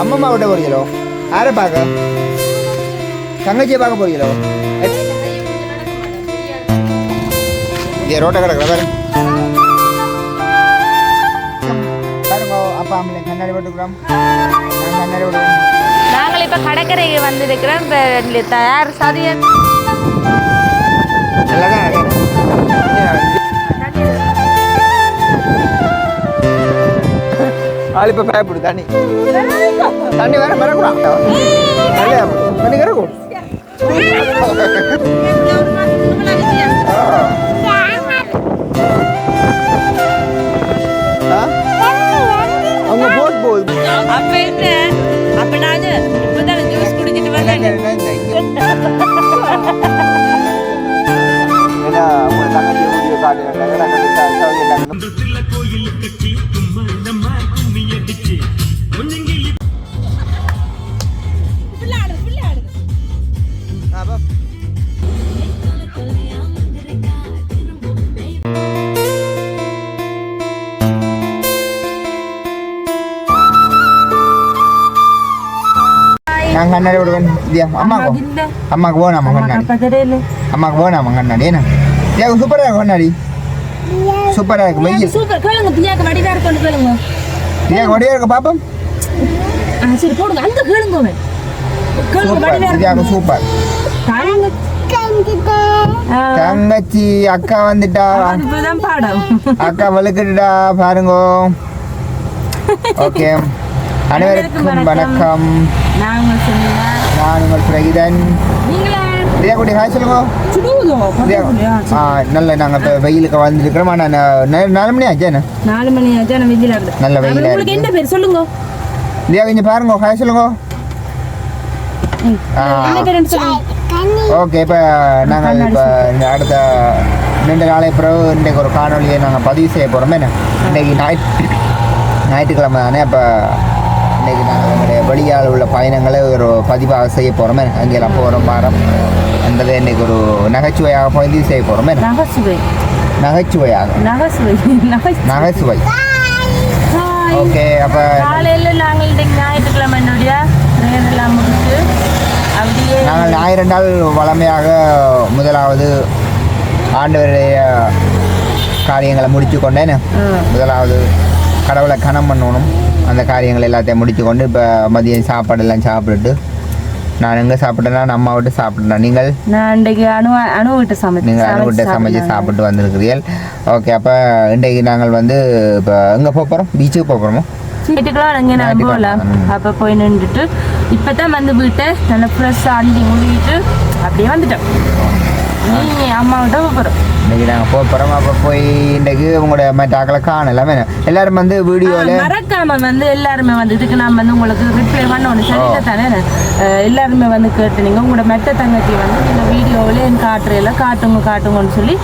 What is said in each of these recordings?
அம்மம்மா விட்ட போறீங்களோ யாரை பார்க்க? தங்கச்சியை பார்க்க போறீங்களோ? இங்கே ரோட்டை கிடக்குற பாரு. பாருங்க அப்பா அம்மளை கண்ணாடி போட்டுக்கிறோம். கண்ணாடி போட்டுக்கிறோம். நாங்கள் இப்போ கடற்கரைக்கு வந்திருக்கிறோம். தயார் சதியன் நல்லா தான் ஆள் இப்போ பயப்படு தண்ணி. தண்ணி வேற வரக்கூடாது தண்ணி கிடக்கும் ஆ? அவங்க போட் போகுது. அப்ப என்ன? அப்ப நானு இப்பதானே ஜூஸ் குடிச்சிட்டு வந்தேன். ஏன்னா உங்க தங்கச்சி வீடியோ காட்டுறாங்க நாங்கள் சவுதி எல்லாரும் அப்போ நான் கண்ணாடி விடுவேன் இதியா அம்மாக்கும் அம்மாக்கு போனாமா கண்ணாடி. அம்மாக்கு போனாமா கண்ணாடி. என்ன? ஏ சூப்பராக இருக்கு கண்ணாடி? சூப்பராக இருக்கு வெயில் சூப்பர் கேளுங்க பிரியாக்கு வடிவா இருக்கணும் கேளுங்க. ஏன் கொடியா இருக்கு பாப்போம்? சரி போடுங்க. அந்த கேளுங்க சூப்பர். சூப்பர். தங்கச்சி. அக்கா வந்துட்டா. அக்கா வலுக்கிட்டுடா பாருங்க. ஓகே. அனைவருக்கும் வணக்கம். நான் உங்கள் பிரகிதன். குட்டி ஹாய் சொல்லுங்க ஆ நல்ல நாங்கள் இப்போ வெயிலுக்கு வந்துருக்கிறோம் ஆனால் நாலு மணி ஆச்சு என்ன? நாலு மணி ஆச்சா நான் வெயில இருக்கு நல்ல வெயிலா உங்களுக்கு. என்ன பேர்? சொல்லுங்க. இதே கொஞ்சம் பாருங்க ஹாய் சொல்லுங்க. ஓகே இப்போ நாங்கள் இப்போ அடுத்த ரெண்டு நாளை பிறகு இன்றைக்கு ஒரு காணொலியை நாங்கள் பதிவு செய்ய போகிறோம் என்ன? இன்றைக்கி ஞாயிற்று ஞாயிற்றுக்கிழமை தானே அப்போ வெளியால் உள்ள பயணங்களை ஒரு பதிவாக செய்ய போகிறோம் அங்கெல்லாம் போகிறோம் வாரம். என்பதை இன்றைக்கி ஒரு நகைச்சுவையாக பதிவு செய்ய போகிறோம் நகைச்சுவை. நகைச்சுவையாக. நகைச்சுவை. நகைச்சுவை. ஓகே அப்போ காலையில நாங்கள் இன்றைக்கு ஞாயிற்றுக்கிழமை என்னுடைய எல்லாம் முடிச்சு அப்படியே நாங்கள் ஞாயிறு நாள் வளமையாக முதலாவது ஆண்டவருடைய காரியங்களை முடித்து கொண்டேன். முதலாவது கடவுளை கனம் பண்ணணும் அந்த காரியங்கள் எல்லாத்தையும் முடித்து கொண்டு இப்போ மதியம் சாப்பாடெல்லாம் சாப்பிட்டுட்டு நான் எங்கே சாப்பிட்டேன்னா நான் அம்மா விட்டு சாப்பிட்டேன் நீங்கள்? நான் இன்றைக்கு அணு அணு விட்டு சமைச்சு நீங்கள் அணு விட்டு சமைச்சு சாப்பிட்டு வந்திருக்கிறீர்கள். ஓகே அப்போ இன்றைக்கு நாங்கள் வந்து இப்போ எங்கே போகிறோம் பீச்சுக்கு போகிறோமோ வீட்டுக்குலாம் அங்கே நான். போகலாம். அப்போ போய் நின்றுட்டு இப்போ தான் வந்து வீட்டை நல்லா ஃப்ரெஷ்ஷாக அண்டி முடிவிட்டு அப்படியே வந்துட்டோம். நீ அம்மாவிட்ட போகிறோம் இன்றைக்கி நாங்கள் போக போகிறோம் அப்போ போய் இன்றைக்கு உங்களோட மற்ற ஆக்களை காணலாமே. எல்லாரும் வந்து வீடியோவில் மறக்காம வந்து எல்லாருமே வந்து இதுக்கு நான் வந்து உங்களுக்கு ரிப்ளை பண்ணணும் சரியா தானே? எல்லாருமே வந்து கேட்டுனீங்க உங்களோட மெட்ட தங்கச்சி வந்து இந்த வீடியோவில் என் காட்டுறையில காட்டுங்க காட்டுங்கன்னு சொல்லி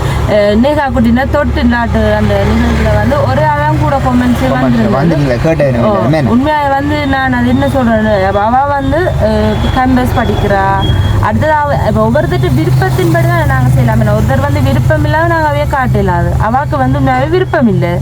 நேகா குட்டினா தொட்டு நாட்டு அந்த நிகழ்ச்சியில் வந்து ஒரு ஆளாம் கூட கொமெண்ட்ஸ் வந்து நீங்கள் உண்மையாக வந்து நான் அது என்ன சொல்றேன்னு அப்ப அவ வந்து கம்பஸ் படிக்கிறா. அடுத்தது இப்போ ஒவ்வொருத்தட்டு விருப்பத்தின்படி தான் நாங்கள் செய்யலாம். ஒருத்தர் வந்து விருப்பம் இல்லாம நாங்கள் அவைய காட்டலாது அவாக்கு வந்து உண்மையாவே விருப்பம் இல்லை.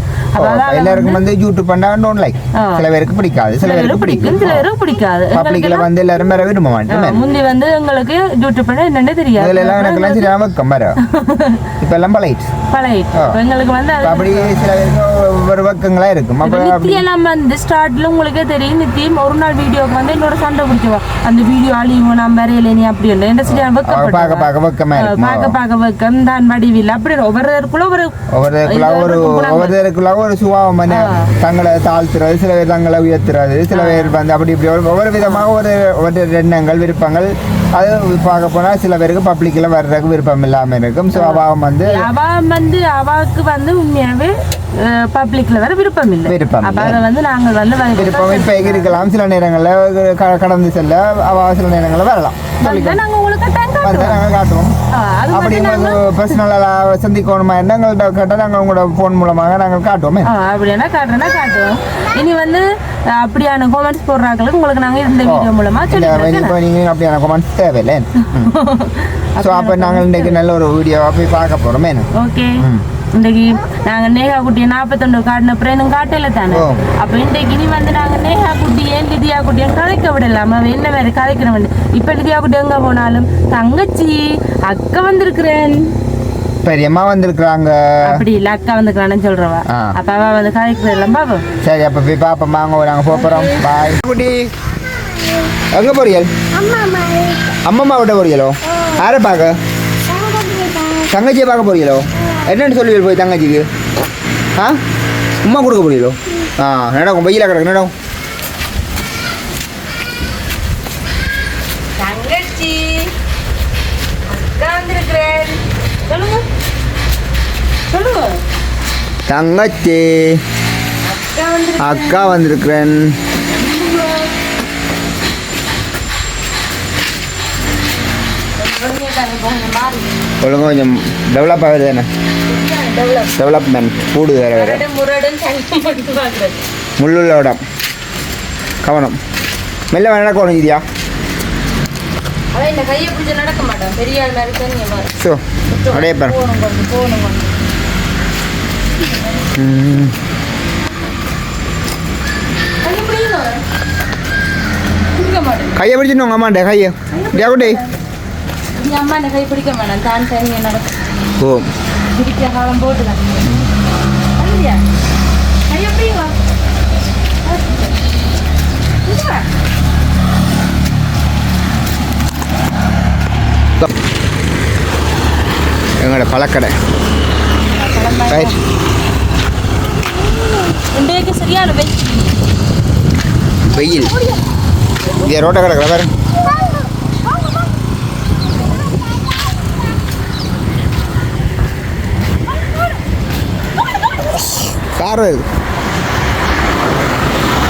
எல்லாருக்கும் வந்து யூடியூப் பண்ணா லைக். சில பேருக்கு பிடிக்காது சில பேருக்கு பிடிக்கும் சில பேருக்கு பிடிக்காது. பப்ளிக்ல வந்து எல்லாரும் வேற விரும்ப மாட்டேன் முந்தி வந்து எங்களுக்கு யூடியூப் பண்ண என்னன்னே தெரியாது. அதுல எல்லாம் எனக்கு எல்லாம் சரியா வைக்கம் வர. இப்ப எல்லாம் ஆ. இப்ப எங்களுக்கு வந்து அப்படி சில பேருக்கு ஒவ்வொரு வக்கங்களா இருக்கும். அப்ப நித்தி எல்லாம் வந்து ஸ்டார்ட்ல உங்களுக்கே தெரியும். நித்தியும் ஒரு நாள் வீடியோக்கு வந்து என்னோட சண்டை பிடிச்சவா அந்த வீடியோ அழியும் நான் வரையில நீ அப்படி இல்லை. என்ன சரியா அவ பார்க்க பார்க்க வெக்கமா இருக்கும்? பார்க்க பார்க்க வைக்கம் தான் வடிவில். அப்படி ஒவ்வொருத்தருக்குள்ள ஒரு ஒவ்வொருத்தருக்குள்ள ஒரு ஒவ்வொருத்தருக்குள்ள ஒரு சுபாவம் தங்களை தாழ்த்துறது சில பேர் தங்களை உயர்த்துறது சில பேர் வந்து அப்படி இப்படி ஒரு- ஒவ்வொரு விதமாக ஒரு ஒரு எண்ணங்கள் விருப்பங்கள். அது பார்க்க போனா சில பேருக்கு பப்ளிக்கில் வர்றதுக்கு விருப்பம் இல்லாம இருக்கும். சுபாவம் வந்து அவ வந்து அவாக்கு வந்து உண்மையாவே பப்ளிக்ல வர விருப்பம் இல்லை விருப்பம் அப்ப வந்து நாங்கள் வந்து விருப்பம். இப்போ இருக்கலாம் சில நேரங்களில் கடந்து செல்ல சில நேரங்களில் வரலாம். நாங்க உங்களுக்கு காட்டுவோம். நாங்கள் அப்படி உங்களுக்கு பர்சனலாக சந்திக்கணுமா எங்கள்கிட்ட கேட்டால் நாங்கள் உங்களோட ஃபோன் மூலமாக நாங்கள் காட்டுவோமே. ஆ, அப்படியானா காட்டுறேன்னா காட்டுவோம். இனி வந்து அப்படியான காமெண்ட்ஸ் போடுறாங்களுக்கு உங்களுக்கு நாங்க இந்த வீடியோ மூலமா இல்லை சொல்லி இப்போ நீங்கள் அப்படியான கமெண்ட்ஸ் தேவையில்லை. ஸோ அப்போ நாங்கள் இன்றைக்கு நல்ல ஒரு வீடியோவை போய் பார்க்க போகிறோமே ஓகே. இன்றைக்கு நாங்க நேகா குட்டியை நாற்பத்தொண்டு காட்டின அப்புறம் எனக்கு காட்டல தானே. அப்ப இன்றைக்கு இனி வந்து நாங்க நேகா குட்டிய லிதியா குட்டியும் கதைக்க விடலாம்? அவன் என்ன வேற கதைக்கிறவன் இப்ப லிதியா குட்டி எங்க போனாலும்? தங்கச்சி அக்கா வந்திருக்கிறேன். பெரியம்மா வந்திருக்கிறாங்க. அப்படி இல்ல அக்கா வந்துக்கிறான்னு சொல்றவா. அப்ப அவ வந்து கதைக்கிறதெல்லாம் பாப்போம் சரி அப்போ போய் பார்ப்போம் வாங்க நாங்கள் போக போகிறோம் பாய் குட்டி. எங்கே போறீங்கள் அம்மம்மா விட்ட போறீங்களோ யாரை பார்க்க? தங்கச்சியை பார்க்க போறீங்களோ என்னன்னு சொல்லுவீங்க போய் தங்கச்சிக்கு? ஆ? உம்மா கொடுக்க போறீங்களோ? ஆ நடக்கும் வெயில கிடக்கு நடக்கும் தங்கச்சி அக்கா வந்திருக்கிறேன் சொல்லுங்க. சொல்லுங்க. தங்கச்சி அக்கா வந்து அக்கா வந்திருக்கிறேன். ஒழுங்கு கொஞ்சம் டெவலப் ஆகுது தானே? டெவலப்மெண்ட் கூடு வேறு வேறு. முள்ளுள்ள இடம். கவனம். மெல்ல நடக்க பாரு. ஸோ அப்படியே பாரு. கையை பிடிச்சிட்டு உங்கள் அம்மாண்ட கையை. நீ அம்மா இந்த கை பிடிக்க மாட்டேன் தான் தனியாக நடக்கும் ஓ பிடிக்க காலம் போட்டுதான் இல்லையா கையை பிடிங்க எங்களோட பழக்கடை ரைட் இன்றைக்கு சரியான வெயில் வெயில் இங்கே ரோட்டை கிடக்குற பாரு கார்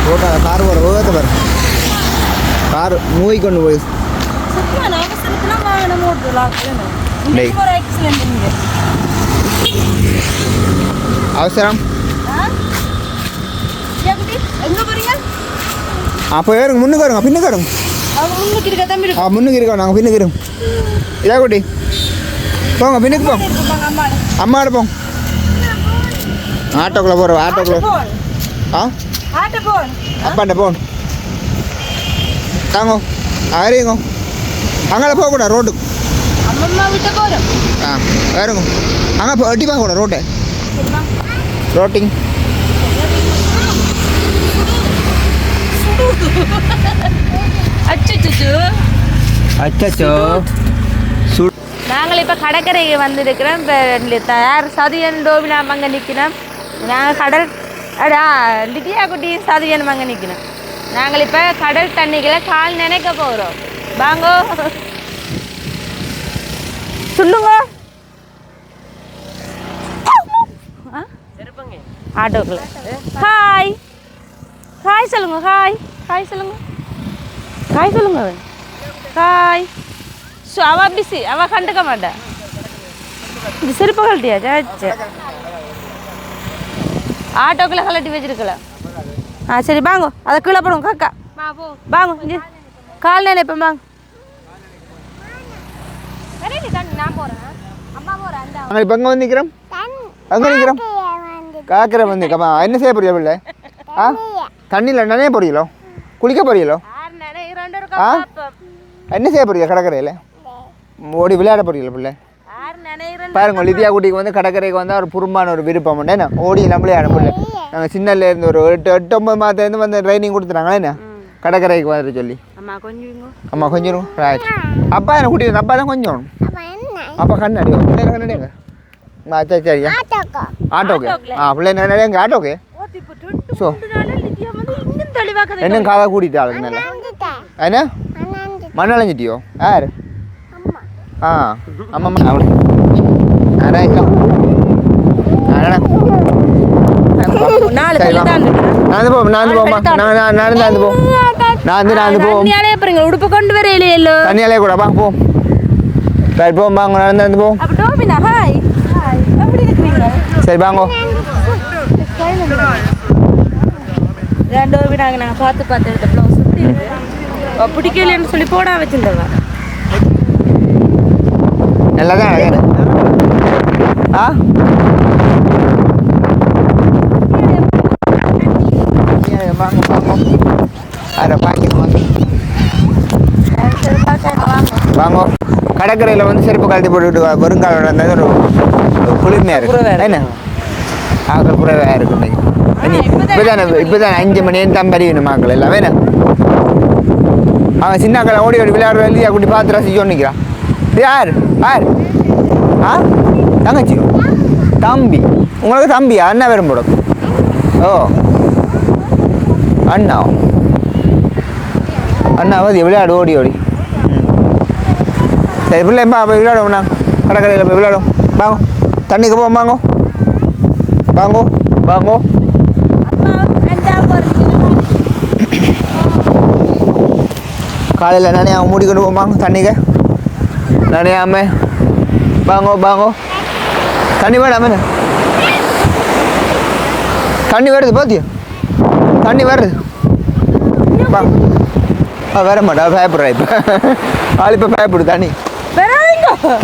ரோட்டா கார் வர வேகத்தை பாரு. கார் மூவி கொண்டு போய். அவசரம். அப்போ ஏறுங்க முன்னுக்கு வருங்க பின்னுக்கு வருங்க. முன்னுக்கு இருக்க தம்பி ஆ முன்னுக்கு இருக்கோம் நாங்கள் பின்னுக்கு இருக்கோம் இதா குட்டி? போங்க பின்னுக்கு போங்க அம்மா அம்மா எடுப்போம் ஆட்டோக்குள்ளே போகிறோம் ஆட்டோக்குள்ளே. ஆ? ஆட்ட போன். அப்பாண்ட போன். தாங்கோ அறியுங்க அங்கே போகக்கூடாது ரோட்டு. அம்மம்மா விட்டு போறோம். ஆ வேறுங்க அங்கே போ எட்டி பார்க்கக்கூடாது ரோட்டை. ரோட்டிங். அச்சோ நாங்கள் இப்போ கடற்கரைக்கு வந்திருக்கிறோம். இப்போ யார் சதியன் டோபினா அங்கே நிற்கிறோம் நாங்கள் கடல் அடா லிட்டியா குட்டியும் சதியன் அங்கே நிற்கணும் நாங்கள் இப்போ கடல் தண்ணிகளை கால் நினைக்க போகிறோம். வாங்கோ. சொல்லுங்க. ஆ? ஆட்டோக்குள்ள. ஹாய் ஹாய் சொல்லுங்க ஹாய் ஹாய் சொல்லுங்க. ஹாய் சொல்லுங்க. ஹாய் ஸோ அவ பிஸி அவ கண்டுக்க மாட்டேன் இது செருப்பு கழட்டியா? சே ஆட்டோக்குள்ள கழட்டி வச்சிருக்கல. ஆ சரி வாங்க. அதை கீழே போடுங்க காக்கா. வாங்க இங்க கால் நினைப்பேன் வாங்க. நாங்கள் இப்போ எங்கே வந்து நிற்கிறோம் எங்கே நிற்கிறோம் காக்கிற வந்து கம்மா என்ன செய்ய போறீங்க பிள்ளை? ஆ? தண்ணியில் நனைய போறீங்களோ குளிக்க போறீங்களோ ஆ? என்ன செய்ய போறீங்க கடற்கரையில்? ஓடி விளையாட போறீங்களா பிள்ளை? பாருங்க லிதியா குட்டிக்கு வந்து கடற்கரைக்கு வந்து ஒரு புறம்பான ஒரு விருப்பம். என்ன? ஓடி நம்மளே அனுப்பல நாங்கள் சின்னல இருந்து ஒரு எட்டு எட்டு ஒன்பது மாதத்துலேருந்து வந்து ட்ரைனிங் கொடுத்துறாங்களே என்ன? கடற்கரைக்கு வந்துட்டு சொல்லி. அம்மா கொஞ்சம் அம்மா கொஞ்சம் ரைட் அப்பா என்ன கூட்டி அப்பா தான் கொஞ்சம் அப்பா கண்ணாடி கண்ணாடிங்க அச்சா சரியா ஆட்டோக்கு. ஆ பிள்ளை கண்ணாடி? எங்க ஆட்டோக்கு? ஸோ என்ன காதா கூட்டிட்டு ஆளுக்கு நல்லா? என்ன? மண்ணாலஞ்சிட்டியோ யார்? ஆ ஆமாம்மா அவளு நடந்து போ நடந்து போமா நான் நடந்து நடந்து போ. நடந்து நடந்து போ. தண்ணியாலே அப்புறம் உடுப்பு கொண்டு வரையிலையோ தண்ணியாலே கூட வா போ. சரி போ வாங்க நடந்து நடந்து போ. அப்ப டோபினா ஹாய். ஹாய். எப்படி இருக்கிறீங்க சரி வாங்கோ. ரெண்டு டோபினாங்க நாங்கள் பார்த்து பார்த்து எடுத்த ப்ளவுஸ் சுற்றி இருக்கு. பிடிக்கலைன்னு சொல்லி போடா வச்சிருந்தவா. நல்லா தான் ஆ? வாங்க வாங்க. கடற்கரையில் வந்து செருப்பு கழட்டி போட்டுக்கிட்டு வருங்காலம் இருந்தது ஒரு குளிர்மையாக இருக்குது என்ன? ஆக்கள் குறைவாக இருக்குது இப்போ தானே இப்போ தானே அஞ்சு மணி தான் படிக்கணும் மக்கள் எல்லாம்? வேணும் அவன் கடை ஓடி ஓடி விளையாடுற இல்லையா? கூட்டி பார்த்து ரசிச்சோன்னு நிற்கிறான் யார்? யார்? ஆ? தங்கச்சியோ? தம்பி. உங்களுக்கு தம்பியா? அண்ணா வரும் போடும். ஓ. அண்ணா. அண்ணா வந்து விளையாடு ஓடி ஓடி. சரி பிள்ளைப்பா போய் விளையாடுவோம் நான் கடற்கரையில் போய் விளையாடும் வாங்க. தண்ணிக்கு போவோம் வாங்கோ. வாங்கோ வாங்கோ. காலையில் நனையாம மூடிக்கொண்டு போவாங்க தண்ணிக்கு. நினையாம. வாங்கோ வாங்கோ. தண்ணி வேடாம என்ன? தண்ணி வருது பாத்தியா? தண்ணி வருது ஆ வர மாட்டா பயப்படுறா இப்போ. ஆள் இப்போ பயப்படு தண்ணி.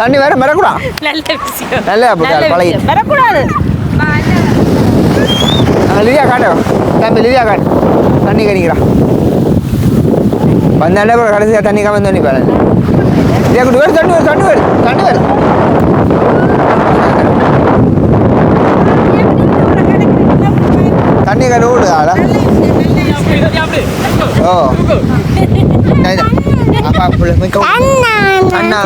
தண்ணி வேற வரக்கூடா நல்ல பழகி. வரக்கூடாது லிலியா காட்டு. தம்பி லிலியா காட்டு. தண்ணி கடிக்கிறான் வந்தாண்டே கடைசியாக தண்ணி காம தண்ணி பாரு. லியா குட்டி வருது தண்ணி வருது தண்ணி வருது தண்ணி வருது தண்ணி கடை ஓடுது ஆளா. ஓ. அப்பா புள்ள மிக்க அண்ணா அண்ணா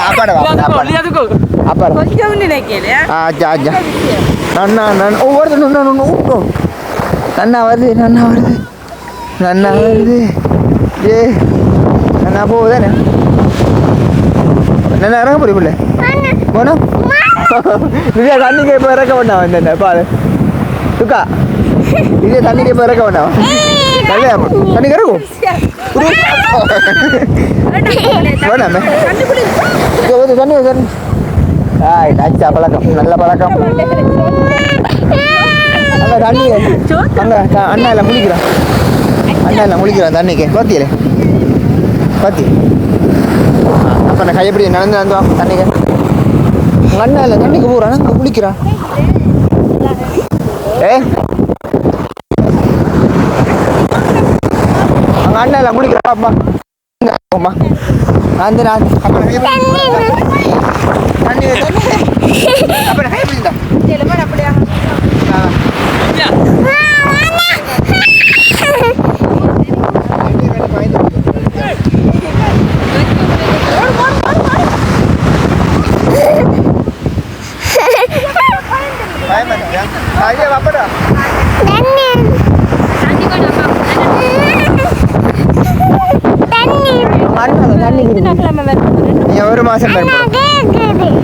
அப்பாடா அப்பாடா. கொஞ்சம் ஆச்சா ஆச்சா ஓ வருது நன்னா நன்னா ஓ நன்னா வருது நன்னா வருது. நன்னா வருது. ஏ நன்னா போகுதானே என்ன? இறங்க போறீ பிள்ளை? போனோம் விஜயா தண்ணிக்கு இப்போ இறக்க வேண்டாம். இந்த பாரு. துக்கா விஜய் தண்ணிக்கு இப்போ இறக்க வேண்டாம். நல்ல தண்ணி இறக்கும் வேணாமே. தண்ணி தண்ணி ஆய் நச்சா பழக்கம். நல்ல பழக்கம். அங்க தண்ணி அங்க அண்ணா எல்லாம் முழிக்கிறான். அண்ணா எல்லாம் முழிக்கிறான் தண்ணிக்கு. பாத்தியலே பாத்தி. அப்ப நான் கையப்படி நடந்து நடந்து வா தண்ணிக்கு. உங்க அண்ணா இல்லை தண்ணிக்கு போறான். அங்க குளிக்கிறான் ஏ? அங்க அண்ணா எல்லாம் குளிக்கிறான் பாப்பா போமா நான் வந்து நான் அப்ப தண்ணி அப்ப கையப்படி தான் நீ ஒரு மாசம்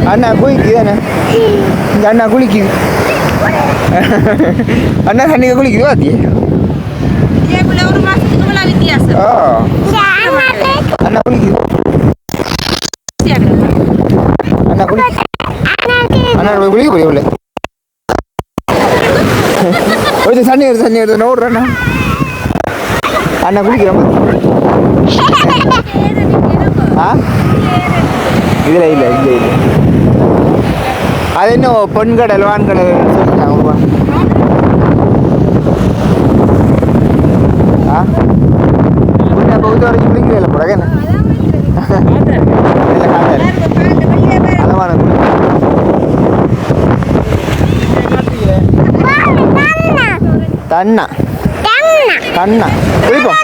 அண்ணா குளிக்குது அண்ணா. இந்த அண்ணா குளிக்குது அண்ணா தண்ணிக்கு குளிக்குது பாத்தி ஓ அண்ணா குளிக்குது அண்ணா குளி அண்ணா போய் குளிக்க போய் உள்ள? ஒரு தண்ணி வருது தண்ணி வருது நோடுற அண்ணா. குளிக்கிறேன் ஆ? இதில் இல்லை இல்லை இல்லை. அது இன்னும் பொன் கடல் வான் கடல் சொல்லிட்டாங்க ஆ? முன்ன பகுதி வரைக்கும் குளிக்கிறதில்ல புறக என்ன? இல்லை காட்டாது அளவான தண்ணா தண்ணா குளிப்போம்.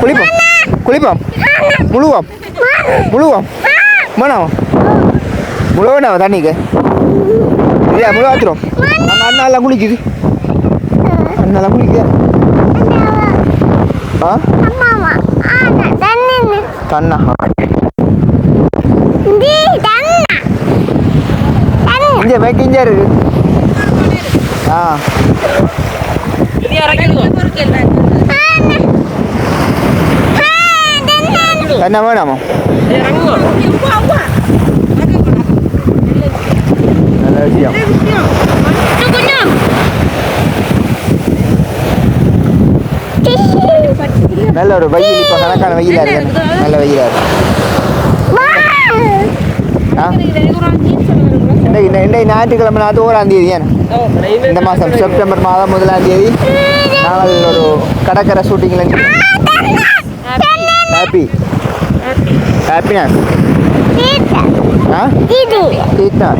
குளிப்போம். குளிப்போம். முழுவோம். முழுவோம் வேணாம் முழுவனாவா தண்ணிக்கு இல்லையா முழுவாத்துரும் அங்கே அண்ணாலாம் குளிக்குது அண்ணாலாம் குளிக்குது ஆ தண்ணா இங்கே வைக்க இருக்கு ஆ தண்ணா வேணாமா நல்ல விஷயம் நல்ல ஒரு வெயில் இப்போ கணக்கான வெயிலாக இருக்கு நல்ல வெயிலாக இருக்கு ஆ இன்றைக்கு இன்றைக்கு ஞாயிற்றுக்கிழமை நாற்று ஓராம் தேதி ஏன் இந்த மாதம் செப்டம்பர் மாதம் முதலாம் தேதி நாங்கள் ஒரு கடற்கரை ஷூட்டிங்கில் ஹாப்பி ஹாப்பினஸ் ஆ கீட்னா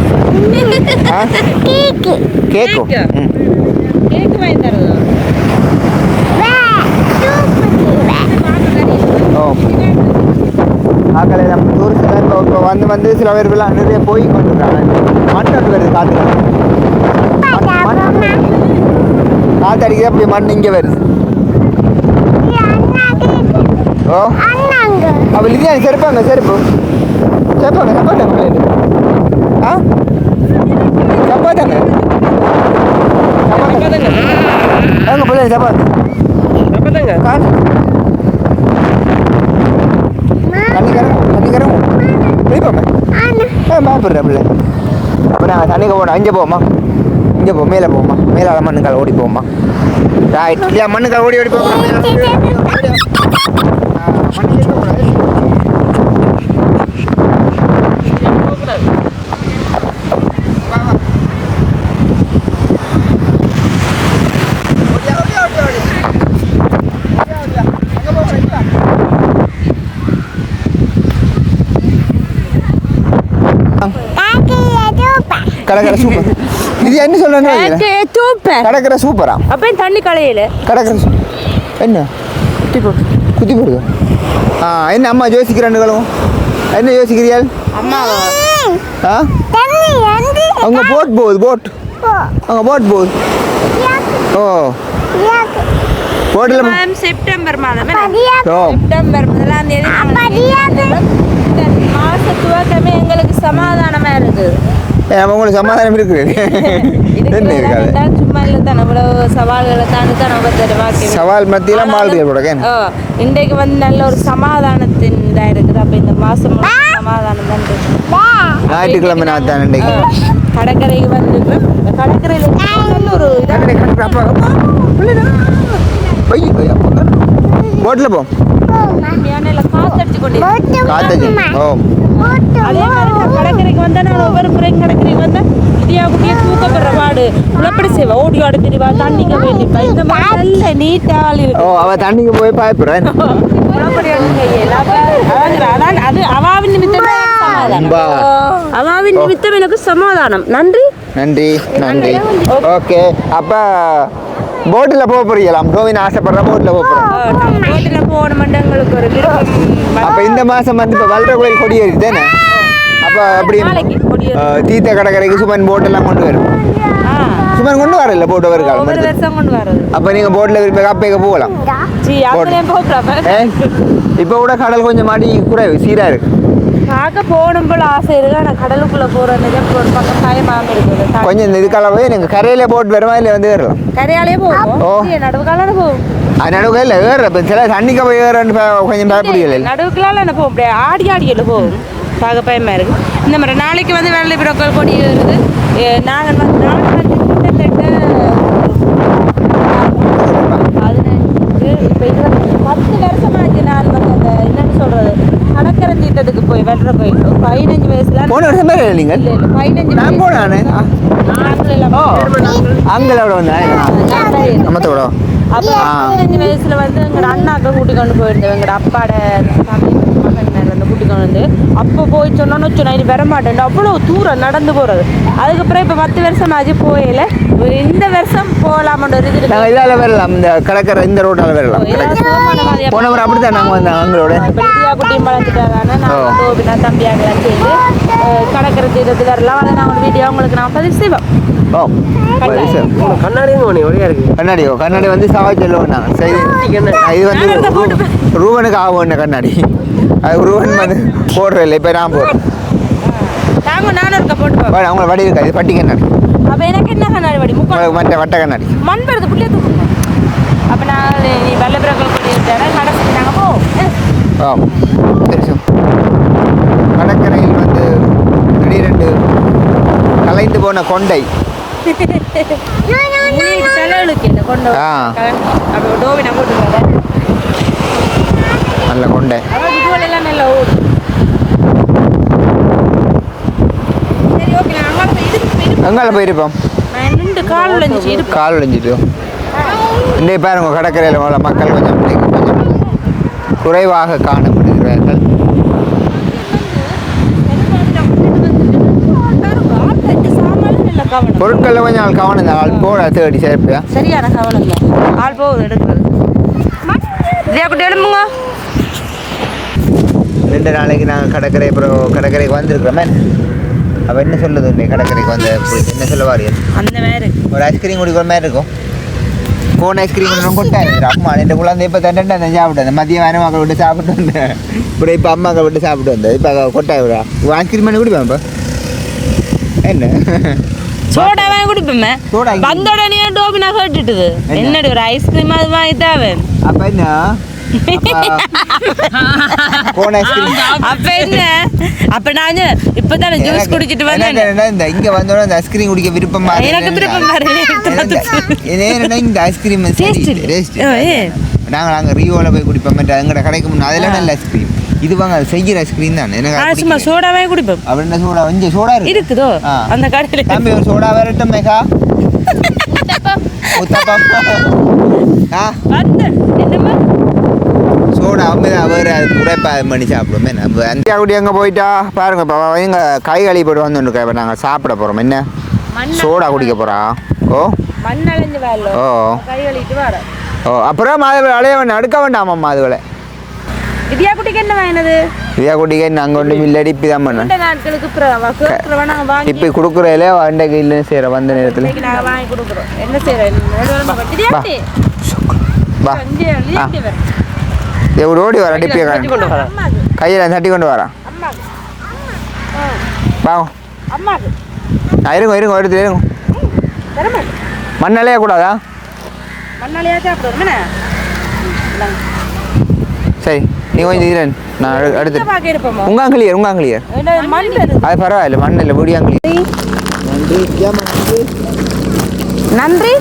ஆ கேக்கு ம் கேக்கு வாங்கி தரது ஓ ஆக்களை நம்ம டூரிஸ்ட் இப்போ இப்போ வந்து வந்து சில பேர்லாம் நிறைய போய் கொண்டிருக்காங்க மண் ஒன்று வருது காற்றுல காற்று அடிக்குது அப்படி மண் இங்கே வருது ஓ அப்போ இல்லையா செருப்பாங்க செருப்பு செருப்பாங்க பிள்ளைங்க ஆ? சப்பாட்டாங்க எங்க பிள்ளைங்க சப்பாத்து. காசு தண்ணிக்காரங்க தண்ணிக்காரங்க போய்ப்போமே ஏ பயப்படுற பிள்ளை. அப்போ நாங்கள் தண்ணிக்கு போனோம் இங்கே போமா இங்கே போ மேலே போமா மேலே மண்ணுக்கால் ஓடி போமா ரைட் இல்லையா மண்ணுக்கால் ஓடி ஓடி போமா கடற்கரை சூப்பர் இது என்ன சொல்றேன்னு சூப்பர் கடற்கரை சூப்பரா அப்போ தண்ணி களையில? கடற்கரை சூ- என்ன? குத்தி போட்டு குத்தி போடுது? ஆ என்ன அம்மா யோசிக்கிறேன்னுகளும் என்ன யோசிக்கிறீர்கள் அம்மாவா? ஆ? அவங்க போட் போகுது போட் அவங்க போட் போகுது. ஓ. போட்டில் செப்டம்பர் மாதம் செப்டம்பர் முதலாம் தேதி. மாச துவக்கமே எங்களுக்கு சமாதானமா இருக்குது அப்ப உங்களுக்கு சமாதானம் இருக்குது. என்ன இருக்காது? சும்மா இல்லை தான் சவால்களை தாண்டி தான் நம்ம தெரிவாக்கி சவால் மத்தியில் மாறுதல் போட ஓ இன்றைக்கு வந்து நல்ல ஒரு சமாதானத்தின் இதாக இருக்குது. அப்போ இந்த மாதம் சமாதானம் தான் இருக்கு. ஞாயிற்றுக்கிழமை நான் தான் இன்றைக்கு. கடற்கரைக்கு வந்து கடற்கரையில் நல்ல ஒரு போட்டில் போ. இதான காத்தடிச்சு கொண்டு காத்தஜி ஓ. அதே மாதிரி நான் கடற்கரைக்கு வந்தா நான் ஒவ்வொரு முறையும் கடற்கரைக்கு வந்தா இந்தியா குட்டியே தூக்கப்படுற பாடு உழப்படி செய்வா. ஓடி ஆட தெரியவா தண்ணிக்க வேண்டிப்பா இந்த மாதிரி நல்ல நீட்டால் ஓ இருக்கு. அவ தண்ணிக்கு போய் பாய்ப்புறேன் அதான் அது அவாவின் நிமித்தம். அவாவின் நிமித்தம் எனக்கு சமாதானம். நன்றி நன்றி. நன்றி. ஓகே. அப்போ போட்டில் போக போறீங்களாம் டோவின் ஆசைப்படுற போட்டில் போக போகிறோம் போட்டில் போகணும் எங்களுக்கு ஒரு விருப்பம் அப்போ இந்த மாதம் வந்து இப்போ வல்ற கோயில் கொடி ஏறி தானே? அப்போ அப்படி தீர்த்த கடற்கரைக்கு சுமன் போட்டெல்லாம் கொண்டு வரும். சுமன் கொண்டு வரல போட்டு ஒவ்வொரு காலம் வருஷம் கொண்டு வர்றது. அப்போ நீங்கள் போட்டில் விரும்பி கப்பைக்கு போகலாம். இப்போ கூட கடல் கொஞ்சம் மாடி கூட சீராக இருக்கு. பார்க்க போகணும் போல ஆசை இருக்கு. ஆனால் கடலுக்குள்ள போறது ஒரு பக்கம் பயமாக இருக்குது. கொஞ்சம் இந்த இதுக்கால போய் நீங்கள் கரையில் போட்டு வருமா இல்லை வந்து ஏறலாம்? கரையாலே போவோம். ஓ. நடுவு காலால போவோம். அது நடுவில் இல்லை ஏற சில தண்ணிக்கு போய் ஏறன்னு கொஞ்சம் பயப்படுகிறீர்கள் நடுவுக்குலாம் என்ன போவோம்? அப்படியே ஆடி ஆடியில் போவோம். பார்க்க பயமா இருக்கு இந்த மாதிரி நாளைக்கு வந்து வெள்ளை பிறக்கல் கொடி வருது நாங்கள் வந்து நாங்கள் வந்து கிட்டத்தட்ட பதினஞ்சு இப்போ இது பத்து வருஷமாச்சு நான் வந்து அந்த என்னன்னு சொல்றது கடற்கரை தீட்டத்துக்கு போய் வெள்ளை கோயில் பதினஞ்சு வயசுல போன வருஷம் பேர் நீங்கள்? இல்ல இல்ல பதினஞ்சு நான் போனானே? நாங்கள் எல்லாம் ஓ அங்கே வந்தேன் அம்மத்தோட அப்போ. பதினஞ்சு வயசுல வந்து எங்களோட அண்ணாக்க கூட்டி கொண்டு போயிருந்தோம் எங்களோட அப்பாட இருந்து கூட்டி கொண்டு வந்து. அப்போ போய் சொன்னோன்னு வச்சு நான் இனி வர மாட்டேன் அவ்வளோ தூரம் நடந்து போறது. அதுக்கப்புறம் இப்போ பத்து வருஷம் ஆச்சு போயில இந்த வருஷம் போகலாமன்ற ஒரு இது இருக்கு நாங்கள் இதால் வரலாம். இந்த கடற்கரை இந்த ரோட்டால் வரலாம். போன முறை அப்படி தான் நாங்கள் வந்தோம் அவங்களோட குட்டியும் வளர்ந்துட்டாங்க. நான் கோபினா தம்பியாங்கலாம் சேர்ந்து கடற்கரை தீரத்து வரலாம் அதை நான் ஒரு வீடியோ உங்களுக்கு நான் பதிவு செய்வோம் ஒளியா இருக்கு. கண்ணாடி ஓ கண்ணாடி வந்து சாவாய் சொல்லுவோம் சரி. நான் இது வந்து ரூ- ரூபனுக்கு ஆகும் என்ன கண்ணாடி. அது ரூபன் வந்து போடுறேன் இல்லை இப்போ நான் போடுறேன். அவங்கள வடி இருக்காது. பட்டி கண்ணாடி. அப்போ எனக்கு என்ன கண்ணாடி வடி? மற்ற வட்ட கண்ணாடி. மண் புள்ளிய தூக்கணும் அப்போ நான் நீ வெள்ளை பிறக்கல் கொடி இருந்தாங்க கடைசிக்கு நாங்கள் போ ஆ சரி சார் கடற்கரையில் வந்து திடீரென்று கலைந்து போன கொண்டை தலைவலுக்கு என்ன கொண்டு ஆ. அப்போ டோவி நல்ல கொண்டை. நல்லா நான் எங்கால போயிருப்போம் கால் உழைஞ்சிச்சு இடுப்பு கால் ஒழிஞ்சிட்டு இன்றைய பாருங்க கடற்கரையில் மக்கள் கொஞ்சம் இன்னைக்கு கொஞ்சம் பொருட்களில் கொஞ்சம் நாள் கவனம் தான் ஆள் போட தேடி சேர்ப்பியா? சரியான கவனம் தான். ஆள் போகுது எடுக்கிறது. குட்டி எழும்புங்க. ரெண்டு நாளைக்கு நாங்கள் கடற்கரை அப்புறம் கடற்கரைக்கு வந்திருக்கிறோமே. அப்போ என்ன சொல்லுது இன்னைக்கு கடற்கரைக்கு வந்து என்ன சொல்ல வாரியல் அந்த மாதிரி ஒரு ஐஸ்கிரீம் குடிக்கிற மாதிரி இருக்கும். கோன் ஐஸ்கிரீம் ஒன்றும் கொட்டாரு. அம்மா இந்த குழந்தை இப்போ தண்டை அந்த சாப்பிட்டு மதியம் வேணும் மகள் விட்டு சாப்பிட்டு வந்தேன். இப்போ இப்போ அம்மாக்கள் விட்டு சாப்பிட்டு வந்தேன் இப்போ கொட்டாய் விடா. ஐஸ்கிரீம் பண்ணி குடிப்பேன் இப்போ? என்ன? சோடா வாங்கி குடிப்போமே வந்த உடனே டோபினா கேட்டுட்டுது. என்ன? என்னடி ஒரு ஐஸ்கிரீம் அது வாங்கி தேவன் அப்போ என்ன? அப்ப என்ன? அப்ப நான் இப்பதானே ஜூஸ் குடிச்சிட்டு வந்தேன்? இந்த இங்க வந்தோட இந்த ஐஸ்கிரீம் குடிக்க விருப்பமா எனக்கு விருப்பம். இந்த ஐஸ்கிரீம். நாங்க நாங்க ரியோல போய் குடிப்போம் எங்கட கடைக்கு முன்ன அதெல்லாம் நல்ல ஐஸ்கிரீம் இது வாங்க அது செய்யற ஐஸ்கிரீம் தான். எனக்கு சும்மா பிடிக்கல. சோடா வாங்கி குடிப்போம். அப்படி என்ன சோடா இங்க சோடா இருக்கு. இருக்குதோ. அந்த கடையில தம்பி ஒரு சோடா வரட்டும் மேகா. வந்து சோடா அது குறைப்பா பண்ணி சாப்பிடுவோமே. நம்ம அந்த குடி எங்கே போயிட்டா? பாருங்க இப்போ எங்க கை கழுவி போட்டு வந்துருக்கா இப்போ நாங்கள் சாப்பிட போகிறோம் என்ன? சோடா குடிக்க போகிறோம் ஓ. ஓ. ஓ அப்புறம் அது அலைய வேண்டாம். அடுக்க வேண்டாமம்மா அதுவளை வித்யா குட்டிக்கு என்ன வாங்கினது இதா குட்டிக்கு நாங்கள் ஒன்று மில்லடி இப்படி தான் ரெண்டு நாட்களுக்கு வாங்கி இப்போ கொடுக்குறதுல அண்டைக்கு இல்லைன்னு செய்கிற வந்த நேரத்தில் நாங்கள் வாங்கி கொடுக்குறோம் என்ன வர இவர் ஓடி வர டிப்பியை கையில் தட்டி கொண்டு வரேன் அம்மாக்கு வா அம்மாக்கு நான் இருங்க இருங்க எடுத்து இருங்க மண்ணலையே கூடாதா மண்ணாலையா சாப்பிடுவோம் சரி நீ கொஞ்சம் இரு. நான் எடு- எடுத்து பார்க்க இருப்போமா உங்க கிளியர் உங்க கிளியர் மண் இருக்கு அது பரவாயில்ல மண் இல்லை முடியாங்கிலியர் நன்றி.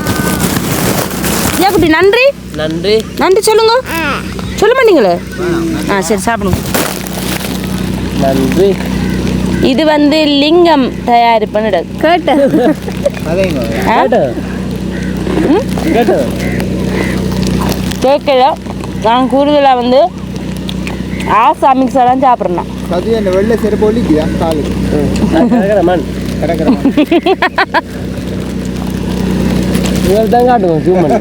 வித்யா குட்டி நன்றி? நன்றி. நன்றி சொல்லுங்க. சொல்ல மாட்டீங்களே? ஆ சரி சாப்பிடுங்க. நன்றி. இது வந்து லிங்கம் தயாரிப்புன்னு கேட்டேன் கேட்கல. நான் கூடுதலாக வந்து வெள்ளை மண். கிடக்கிற இவர் தான் காட்டுவோம் ஜூம் பண்ணி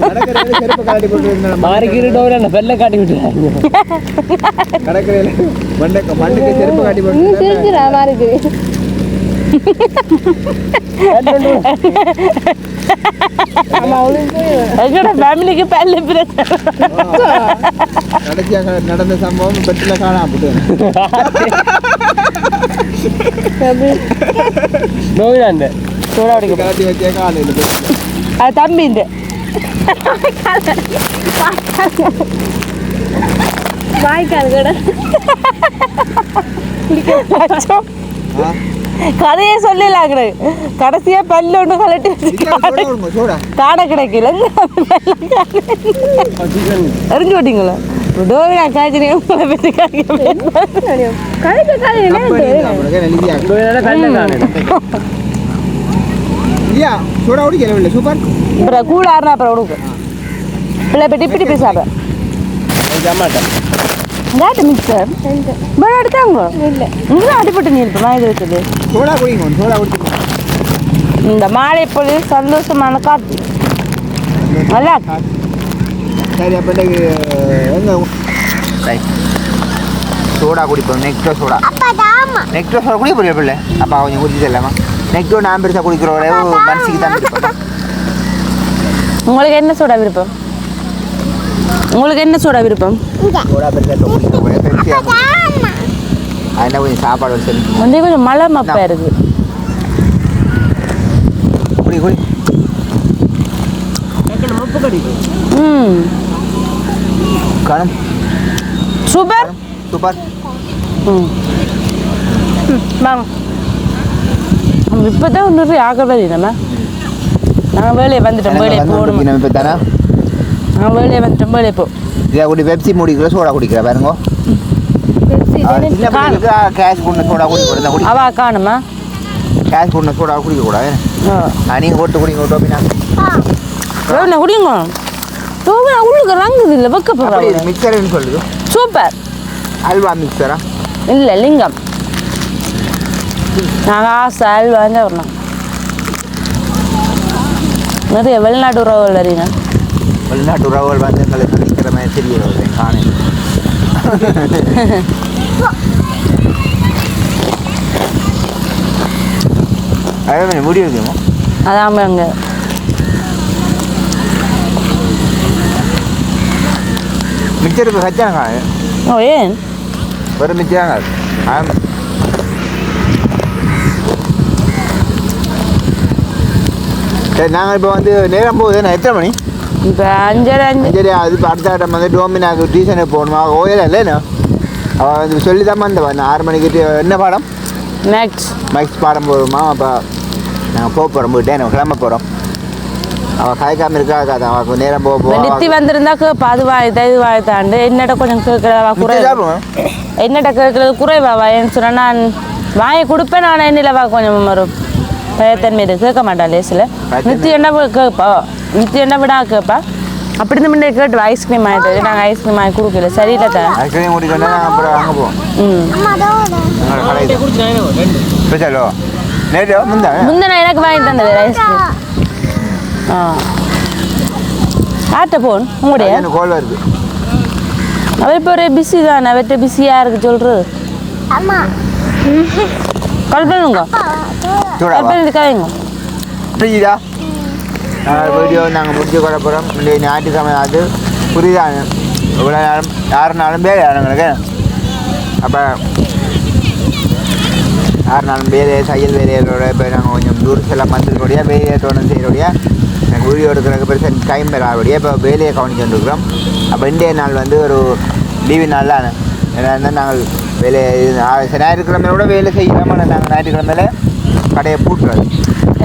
கடற்கரையில செருப்பு கழட்டி போட்டு இருந்தா மாறிக்கிற டோர் என்ன பெல்ல காட்டி விட்டுறாங்க கடற்கரையில மண்ணுக்கு மண்ணுக்கு செருப்பு காட்டி போட்டு எங்களோட ஃபேமிலிக்கு பல்ல பிரச்சனை கடைசியாக நடந்த சம்பவம் பெட்டில் காணாம போட்டு நோயிடாண்ட சூடா குடிக்க கழட்டி வச்சே காலையில் பெட்டில் அது தம்பி இந்த வாய்க்கால் கூட ஆ கதையே சொல்லலாங்க கடைசியா பல்லு ஒன்று கலட்டி காடை கிடைக்கல. எரிஞ்சு விட்டீங்களா டோவினா காய்ச்சினே உங்களை பற்றி கூட ஆறுனா அப்புறம் உடுக்கு பிள்ளை போய் டிப்பி டிப்பி சாப்பிட்றேன் ஜமாட்டேன் இதாட்டு மிக்சர் வேற எடுத்தாங்க இல்லை இங்கே அடிப்பட்டு நீ இருப்பேன் இது இருக்குது சோடா குடிங்க சோடா குடிச்சு இந்த மாலை பொழுது சந்தோஷமான காற்று நல்லா. சரி அப்போ சரி சோடா குடிப்போம் நெக்டோ சோடா நெக்டோ சோடா குடிக்க போறியா பிள்ளை அப்பா கொஞ்சம் குடிச்சு செல்லாமா நெக்டோ நான் பெருசாக குடிக்கிறோட மனசுக்கு தான். உங்களுக்கு என்ன சோடா விருப்பம் உங்களுக்கு என்ன சோடா விருப்பம்? அதெல்லாம் கொஞ்சம் சாப்பாடு வச்சு வந்து கொஞ்சம் மழை மப்பா இருக்கு. குடி குடி. ம். காணும். சூப்பர். சூப்பர். ம். ம், வாங்க. இப்போ தான் நிறைய ஆகவே நம்ம? நாங்கள் வேலையை வந்துட்டோம். வேலையை போகணும். நம்ம இப்போ தானே நாங்கள் வேலையை வந்துட்டோம் வேலையை போ இதை குடி பெப்சி முடிக்கிற சோடா குடிக்கிற பாருங்க. கேஷ் கொண்டு சோடா குடிக்க அவா காணுமா? கேஷ் கொண்டு சோடா குடிக்க கூடாது நீங்கள் போட்டு குடிங்க டோபினா குடிங்க. டோபினா உள்ளுக்கு ரங்குது இல்லை வைக்க மிக்சர்னு சொல்லுது. சூப்பர். அல்வா மிக்சரா இல்லை லிங்கம். நாங்கள் ஆசை அல்வா தான் வரணும் நிறைய வெளிநாட்டு உறவுகள் வெளிநாட்டு உறவுகள் வந்து எங்களை சந்திக்கிற மாதிரி காணேன். அதே மாதிரி முடி வைக்கணுமா? அதான் அங்கே மிக்சருக்கு கச்சாங்க ஓ ஏன்? வெறும் மிக்சராங்க ஆம் சரி நாங்கள் இப்போ வந்து நேரம் போகுது. நான் எத்தனை மணி? இப்போ அஞ்சரை அஞ்சு சரி அது இப்போ அடுத்த ஆட்டம் வந்து டோமினாக்கு டியூஷனுக்கு போகணுமா ஓயல இல்லைண்ணா அவள் வந்து சொல்லி தான் வந்தவன் ஆறு மணிக்கு என்ன பாடம் மேக்ஸ் மேக்ஸ் பாடம் போடுமா அப்போ நாங்கள் போக போகிறோம் போயிட்டே நம்ம கிளம்ப போகிறோம் அவள் காய்க்காம இருக்கா இருக்காது அவளுக்கு நேரம் போக நித்தி போக வந்திருந்தா கேப்பா அது வாய்த்தா இது வாய்த்தாண்டு என்னட்ட கொஞ்சம் கேட்கறவா குறை சாப்பிடுவோம் என்னட்ட கேட்கறது குறைவாவா ஏன்னு சொன்னா நான் வாங்கி கொடுப்பேன் நான் என்னிலவா கொஞ்சம் ஒரு பயத்தன்மை கேட்க மாட்டான் லேசில் நித்தி என்ன கேட்பா நித்தி என்ன விடா கேட்பா அப்படி இருந்து முன்னாடி கேட்டு ஐஸ்கிரீம் வாங்கிட்டு நாங்கள் ஐஸ்கிரீம் வாங்கி கொடுக்கல. சரியில்லை தான்? ஐஸ்கிரீம் குடிக்கணும் அப்புறம் அங்கே போவோம். ஸ்பெஷலோ? நேற்று முந்தாங்க முந்தின எனக்கு வாங்கி தந்தது ஐஸ்கிரீம் ஆ. ஆட்ட போன் உங்களுடைய? எனக்கு கோல் வருது. அவர் இப்போ ஒரு பிஸி தான் அவர்கிட்ட பிஸியாக இருக்கு சொல்கிறது கால் பண்ணுங்க கால் பண்ணி கதைங்க புரியுதா வீடியோ நாங்கள் முடிச்சு கொள்ள போகிறோம் இன்றைய ஞாயிற்றுக்கிழமை அது புரியுதாங்க இவ்வளோ நேரம் யாருனாலும் பேர் எங்களுக்கு? அப்போ யாருனாலும் பேர் தையல் வேலையோட இப்போ நாங்கள் கொஞ்சம் தூரத்தில் எல்லாம் வேலையை தொடர்ந்து செய்கிறோடியா எனக்கு வீடியோ எடுக்கிறதுக்கு பெருசாக டைம் பெறாபடியா இப்போ வேலையை கவனிச்சுருக்கிறோம் அப்போ இன்றைய நாள் வந்து ஒரு லீவு நாள் தான். ஏன்னா இருந்தால் நாங்கள் வேலை ஞாயிற்றுக்கிழமையோட வேலை செய்யலாமல் நாங்கள் ஞாயிற்றுக்கிழமையில கடையை பூட்டுறது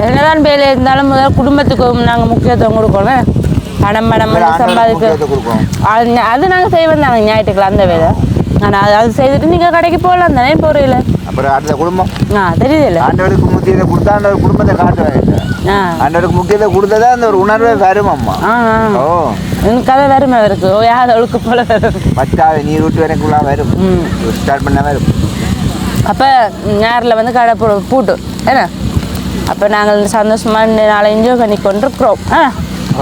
என்னதான் வேலை இருந்தாலும் முதல்ல குடும்பத்துக்கு நாங்கள் முக்கியத்துவம் கொடுக்கணும். பணம் பணம் சம்பாதிக்க அது நாங்கள் செய்வோம் தாங்க ஞாயிற்றுக்கிழமை அந்த வேலை. ஆனால் அது அது செய்துட்டு நீங்கள் கடைக்கு போகலாம் தானே போகிறீங்கள அப்புறம் அடுத்த குடும்பம். ஆ தெரியுதுல்ல. ஆண்டவருக்கு முக்கியத்தை கொடுத்தா அந்த குடும்பத்தை காட்டுவாங்க ஆ. ஆண்டவருக்கு முக்கியத்தை கொடுத்ததா அந்த ஒரு உணர்வே வரும் அம்மா. ஓ. எனக்கு கதை வருமே இருக்கு ஓ யார் அவளுக்கு போல வரும். பச்சாவை நீர் விட்டு எனக்குள்ளா வரும் ஸ்டார்ட் பண்ண வரும். அப்போ நேரில் வந்து கடை பூட்டு என்ன? அப்போ நாங்கள் சந்தோஷமாக இந்த நாளை என்ஜாய் பண்ணி கொண்டிருக்கிறோம். ஆ?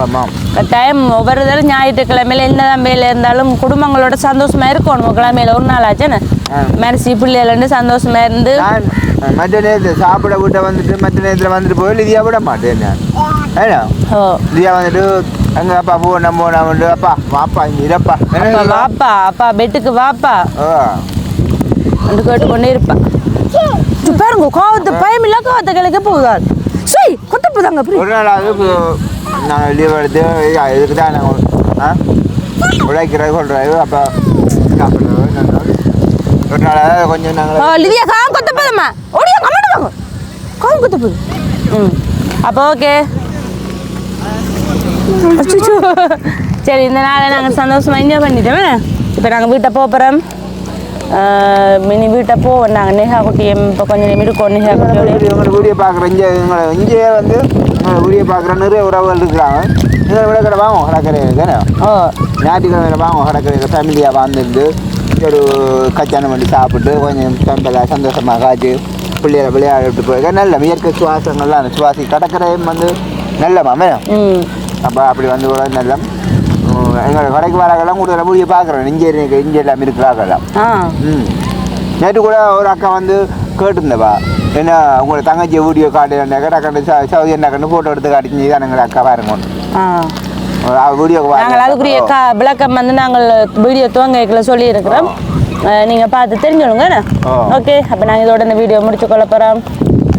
ஆமாம். டைம் ஒவ்வொரு தடவை ஞாயிற்றுக்கிழமையில என்னதான் வேலை இருந்தாலும் குடும்பங்களோட சந்தோஷமா இருக்கணும் கிழமையில ஒரு நாள் ஆச்சுன்னு ஆ. மரிசி பிள்ளைகளு சந்தோஷமா இருந்து. மற்ற நேரத்தில் சாப்பிட விட்ட வந்துட்டு மற்ற நேரத்தில் வந்துட்டு போய் லிதியா விட மாட்டேன் ஓ. லிதியா வந்துட்டு அங்கே அப்பா போ நம்ம நம்ம அப்பா வாப்பா இங்கே இருப்பா. வாப்பா அப்பா பெட்டுக்கு வாப்பா. ஓ என்று கேட்டுக்கொண்டே இருப்பா. பாருங்க கோவத்தை பயம் இல்ல கோவத்தை கிழக்க போகுதால் சரி கொத்த போதாங்க அப்படி ஒரு நாளாவது நாங்கள் லீவ் எடுத்து இதுக்கு தான் நாங்கள் உழைக்கிறது சொல்கிறாரு அப்போ ஒரு நாளாவது கொஞ்சம் நாங்கள் லிதியா காம் கொத்த போதம்மா ஓடியா கம்மட்டு வாங்க. காம் கொத்த போகுது ம். அப்போ ஓகே. சரி இந்த நாளை நாங்கள் சந்தோஷமா என்ஜாய் பண்ணிட்டோமே. இப்போ நாங்கள் வீட்டை போகிறோம் மினி வீட்டை போவோம் நாங்கள் நேஹா குட்டியும் இப்போ கொஞ்சம் இருக்கோம். நேஹா குட்டியோட உங்களோட வீடியோ பார்க்குற இங்கே எங்களை இங்கே வந்து வீடியோ பார்க்குற நிறைய உறவுகள் இருக்கிறாங்க. நீங்கள் விட கடை வாங்க கடற்கரை தானே? ஓ ஞாயிற்றுக்கிழமையில வாங்க கடற்கரை ஃபேமிலியாக வாழ்ந்துருந்து ஒரு கச்சானம் பண்ணி சாப்பிட்டு கொஞ்சம் சந்தல சந்தோஷமாக காய்ச்சி பிள்ளைகளை விளையாடிட்டு போய் நல்ல இயற்கை சுவாசங்கள்லாம் சுவாசி கடற்கரையும் வந்து நல்ல மாமே அப்போ அப்படி வந்து கூட நல்ல உம், எங்களோட கடைக்கு வராங்கெல்லாம் கூட வீடியோ பார்க்குறோம். இங்கே இங்கே எல்லாம் இருக்கிறாங்கலாம் ஆ. ம். நேற்று கூட ஒரு அக்கா வந்து கேட்டிருந்தவா என்ன உங்களோட தங்கச்சி வீடியோ காட்டு கடற்கண்டு சவுதி என்ன கண்டு ஃபோட்டோ எடுத்து காட்டிச்சு தான் எங்களை அக்கா பாருங்க ஆ. வீடியோ நாங்கள் அதுக்குரிய கா விளக்கம் வந்து நாங்கள் வீடியோ துவங்கல சொல்லி இருக்கிறோம் நீங்கள் பார்த்து தெரிஞ்சுடுங்க. ஓகே அப்போ நாங்கள் இதோட இந்த வீடியோ முடிச்சு கொள்ள போகிறோம்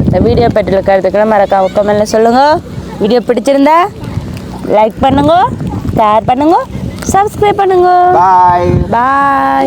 இந்த வீடியோ பற்றியில் கருத்துக்களை மறக்காம கமெண்ட்ல சொல்லுங்கள் வீடியோ பிடிச்சிருந்தா லைக் பண்ணுங்க. ஷேர் பண்ணுங்க. சப்ஸ்கிரைப் பண்ணுங்க. பாய் பாய்